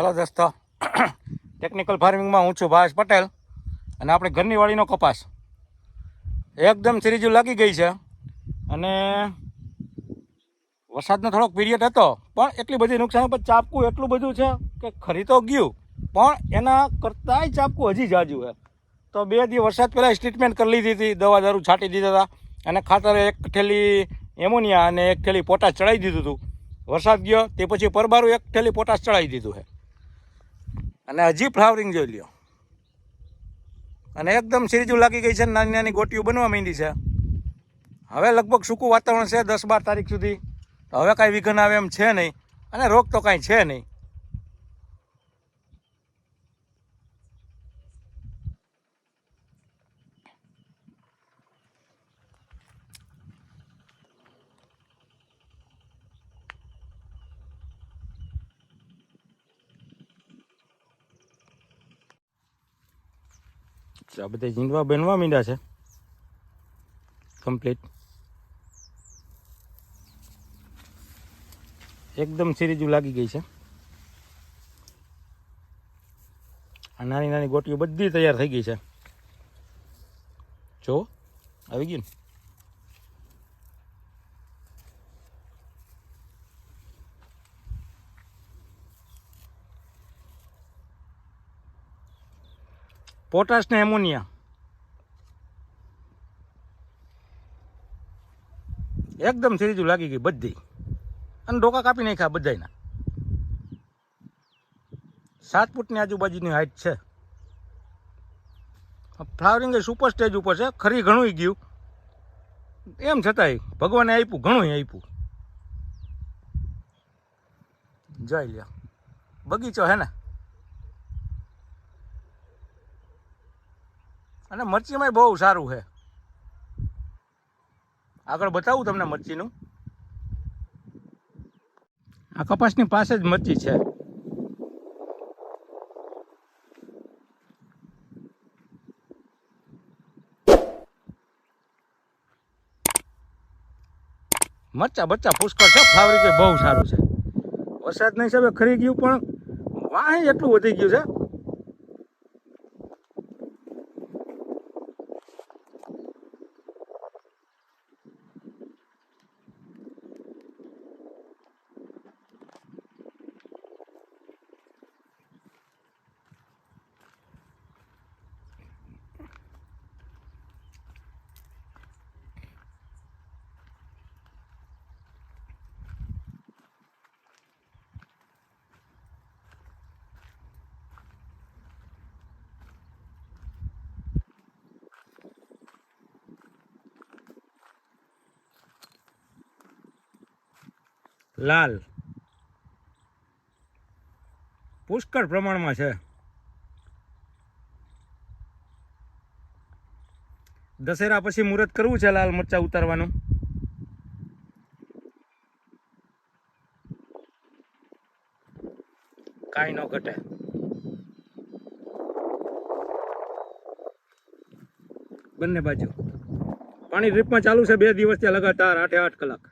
ચલો દોસ્તો ટેકનિકલ ફાર્મિંગમાં હું છું ભાવેશ પટેલ અને આપણે ઘરની વાળીનો કપાસ. એકદમ સિરીજુ લાગી ગઈ છે અને વરસાદનો થોડોક પીરિયડ હતો, પણ એટલી બધી નુકસાન પણ ચાપકું એટલું બધું છે કે ખરી તો ગયું, પણ એના કરતાંય ચાપકું હજી જાજુ છે. તો બે દિવસ વરસાદ પહેલાં ટ્રીટમેન્ટ કરી લીધી હતી, દવા દારૂ છાંટી દીધા હતા અને ખાતર એક થેલી એમોનિયા અને એક થેલી પોટાશ ચડાવી દીધું હતું. વરસાદ ગયો, તે પછી પરબારું એક થેલી પોટાશ ચડાવી દીધું છે. અને હજી ફ્લાવરિંગ જોઈ લ્યો. અને એકદમ સિરીજુ લાગી ગઈ છે નાની નાની ગોટીઓ બનવા માંડી છે. હવે લગભગ સૂકું વાતાવરણ છે દસ બાર તારીખ સુધી. હવે કાંઈ વિઘન આવે એમ છે નહીં. અને રોગ તો કાંઈ છે નહીં. આ બધા ઝીંડવા બનવા માંડ્યા છે. કમ્પ્લીટ એકદમ સિરીજું લાગી ગઈ છે. આ નાની નાની ગોટીઓ બધી તૈયાર થઈ ગઈ છે. જો, આવી ગયું ને? પોટાશ ને એમોનિયા એકદમ સીરીજું લાગી ગઈ બધી. અને ડોકા કાપી નાખ્યા બધાના સાત ફૂટની આજુબાજુની હાઈટ છે. ફ્લાવરિંગ એ સુપર સ્ટેજ ઉપર છે. ખરી ઘણું ગયું. એમ છતાંય ભગવાને આપ્યું ઘણું આપ્યું. જય લ્યા. બગીચો હે ને? અને મરચીમાં બહુ સારું છે. આગળ બતાવું તમને મરચીનું. આ કપાસની પાસે જ મરચી છે. મરચા બચ્ચા પુષ્કળ છે ફાવરી બહુ સારું છે. વરસાદ નહીં હિસાબે ખરી ગયું, પણ વાહ એટલું વધી ગયું છે. લાલ. પુષ્કળ પ્રમાણમાં છે. દશેરા પછી મુહૂર્ત કરવું છે લાલ મરચા ઉતારવાનું? કાંઈ ન ઘટે. બંને બાજુ. પાણી ડ્રીપમાં ચાલુ છે, બે દિવસ ત્યાં લગાતાર આઠે આઠ કલાક.